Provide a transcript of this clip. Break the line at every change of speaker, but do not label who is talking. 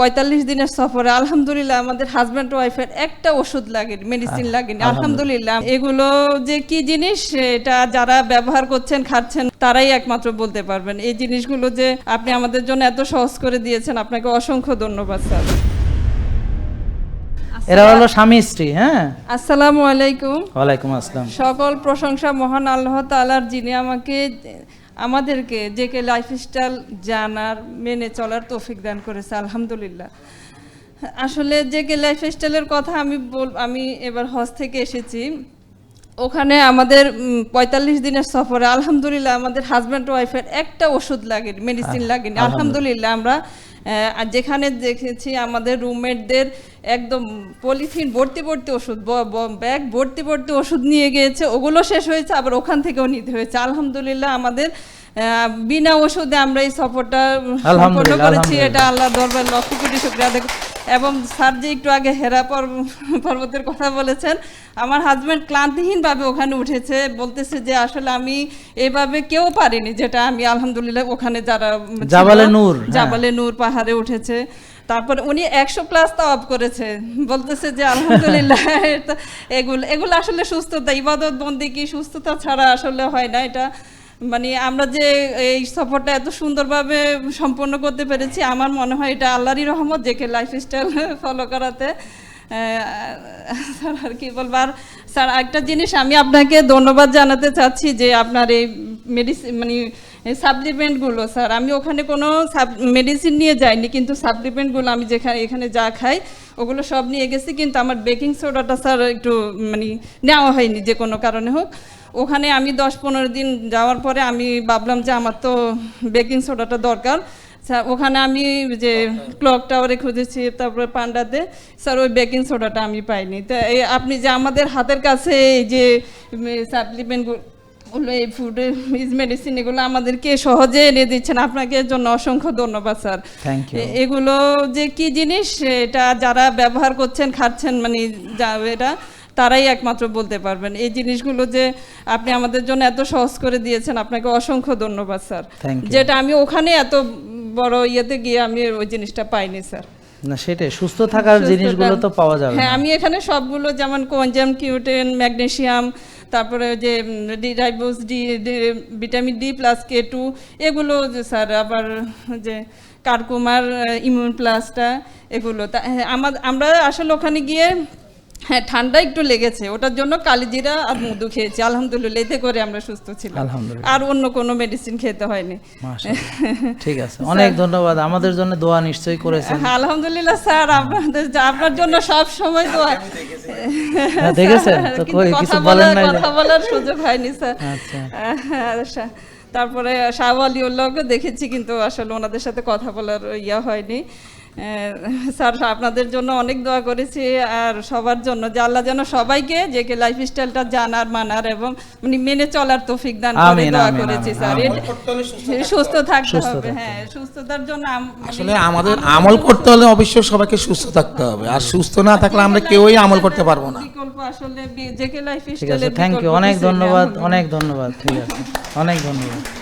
পঁয়তাল্লিশ দিনের সফরে আলহামদুলিল্লাহ আমাদের হাজব্যান্ড ওয়াইফের একটা ওষুধ লাগে মেডিসিন লাগেনি। আলহামদুলিল্লাহ। এগুলো যে কি জিনিস এটা যারা ব্যবহার করছেন খাচ্ছেন তারাই একমাত্র বলতে পারবেন। এই জিনিসগুলো যে আপনি আমাদের জন্য এত সহজ করে দিয়েছেন আপনাকে অসংখ্য ধন্যবাদ স্যার।
এরা হলো স্বামী স্ত্রী হ্যাঁ?
আসসালামু আলাইকুম।
ওয়ালাইকুম আসসালাম।
সকল প্রশংসা মহান আল্লাহ তালার যিনি আমাকে আমাদেরকে যে কে লাইফস্টাইল জানার মেনে চলার তৌফিক দান করেছে আলহামদুলিল্লাহ। আসলে যে কে লাইফস্টাইলের কথা আমি বল আমি এবার হজ থেকে এসেছি। ওখানে আমাদের পঁয়তাল্লিশ দিনের সফরে আলহামদুলিল্লাহ আমাদের হাজব্যান্ড ওয়াইফের একটা ওষুধ লাগেনি মেডিসিন লাগেনি। আলহামদুলিল্লাহ আমরা আর যেখানে দেখেছি আমাদের রুমমেটদের একদম পলিথিন ভর্তি ভর্তি ওষুধ ব্যাগ ভর্তি ভর্তি ওষুধ নিয়ে গিয়েছে ওগুলো শেষ হয়েছে আবার ওখান থেকেও নিতে হয়েছে। আলহামদুলিল্লাহ আমাদের আহ, বিনা ওষুধে আমরা এই সফরটা সম্পন্ন করেছি। এটা আল্লাহ দরবার লক্ষ কোটি শুক্রিয়া এবং স্যার যে একটু আগে হেরা পর্বতের কথা বলেছেন আমার হাজব্যান্ড ক্লান্তিহীনভাবে ওখানে উঠেছে বলতেছে যে আসলে আমি এভাবে কেউ পারিনি যেটা আমি আলহামদুলিল্লাহ ওখানে যারা
জাবালে নূর, হ্যাঁ।
জাবালে নূর পাহাড়ে উঠেছে তারপর উনি একশো প্লাস অফ করেছে বলতেছে যে আলহামদুলিল্লাহ এগুলো এগুলো আসলে সুস্থতা ইবাদত বন্দি কি সুস্থতা ছাড়া আসলে হয় না এটা মানে আমরা যে এই সফরটা এত সুন্দরভাবে সম্পন্ন করতে পেরেছি, আমার মনে হয় এটা আল্লাহরই রহমত যে কে লাইফস্টাইল ফলো করাতে। স্যার, আর কি বলব? আর স্যার একটা জিনিস আমি আপনাকে ধন্যবাদ জানাতে চাচ্ছি যে আপনার এই মেডিসিন মানে সাপ্লিমেন্টগুলো স্যার, আমি ওখানে কোনো মেডিসিন নিয়ে যাইনি, কিন্তু সাপ্লিমেন্টগুলো আমি যেখানে, এখানে যা খাই, ওগুলো সব নিয়ে গেছি, কিন্তু আমার বেকিং সোডাটা স্যার একটু মানে নেওয়া হয়নি, যে কোনো কারণে হোক। ওখানে আমি দশ পনেরো দিন যাওয়ার পরে আমি ভাবলাম যে আমার তো বেকিং সোডাটা দরকার। স্যার ওখানে আমি যে ক্লক টাওয়ারে খুঁজেছি তারপরে পান্ডাতে স্যার ওই বেকিং সোডাটা আমি পাইনি। তো এই আপনি যে আমাদের হাতের কাছে এই যে সাপ্লিমেন্টগুলো এই ফুড ইজ মেডিসিন এগুলো আমাদেরকে সহজে এনে দিচ্ছেন। আপনাকে এর জন্য অসংখ্য ধন্যবাদ স্যার।
থ্যাংক ইউ
এগুলো যে কি জিনিস এটা যারা ব্যবহার করছেন খাচ্ছেন মানে যা- এটা তারাই একমাত্র বলতে পারবেন। এই জিনিসগুলো যে আপনি আমাদের জন্য এত সহজ করে দিয়েছেন আপনাকে অসংখ্য ধন্যবাদ স্যার। যেটা আমি ওখানে এত বড় ইয়েতে গিয়ে আমি ওই জিনিসটা পাইনি স্যার।
না সেটাই। সুস্থ থাকার জিনিসগুলো তো পাওয়া যাবে
হ্যাঁ আমি এখানে সবগুলো যেমন কোয়েনজাম কিউটেন ম্যাগনেসিয়াম তারপরে যে D ribose D vitamin D plus K two এগুলো যে স্যার আবার যে কারকুমার ইমিউন প্লাসটা এগুলো তা হ্যাঁ, আমরা আসলে ওখানে গিয়ে হ্যাঁ ঠান্ডা একটু লেগেছে। ওটার জন্য কালিজিরা আর মধু খেয়েছি। আলহামদুলিল্লাহ এতে করে আমরা সুস্থ ছিলাম।
আলহামদুলিল্লাহ।
আর অন্য কোনো মেডিসিন খেতে হয়নি।
ঠিক আছে। অনেক ধন্যবাদ। আমাদের জন্য দোয়া নিশ্চয়ই করেছেন।
হ্যাঁ, আলহামদুলিল্লাহ স্যার। আপনাদের আপনার জন্য সব সময়
হ্যাঁ, দেখেছেন? তো কই
কথা
কিছু বলেন
বলার-
নাই
কথা বলার সুযোগ হয়নি স্যার।
আচ্ছা।
আচ্ছা তারপরে শাহ আলিউল্লাহকে দেখেছি কিন্তু আসলে ওনাদের সাথে কথা বলার ইয়া হয়নি। স্যার আপনাদের জন্য অনেক দোয়া করেছি আর সবার জন্য যে আল্লাহ যেন সবাইকে যে কে লাইফ স্টাইলটা জানার মানার এবং মানে মেনে চলার তৌফিক দান করে দোয়া করেছি স্যার। সুস্থ থাকতে হবে। হ্যাঁ সুস্থতার জন্য মানে
আসলে আমাদের আমল করতে হলে অবশ্যই সবাইকে সুস্থ থাকতে হবে। আর সুস্থ না থাকলে আমরা কেউই আমল করতে পারব না।
বিকল্প আসলে যে কে লাইফ স্টাইলের
থ্যাংক ইউ অনেক ধন্যবাদ অনেক ধন্যবাদ ঠিক আছে অনেক ধন্যবাদ।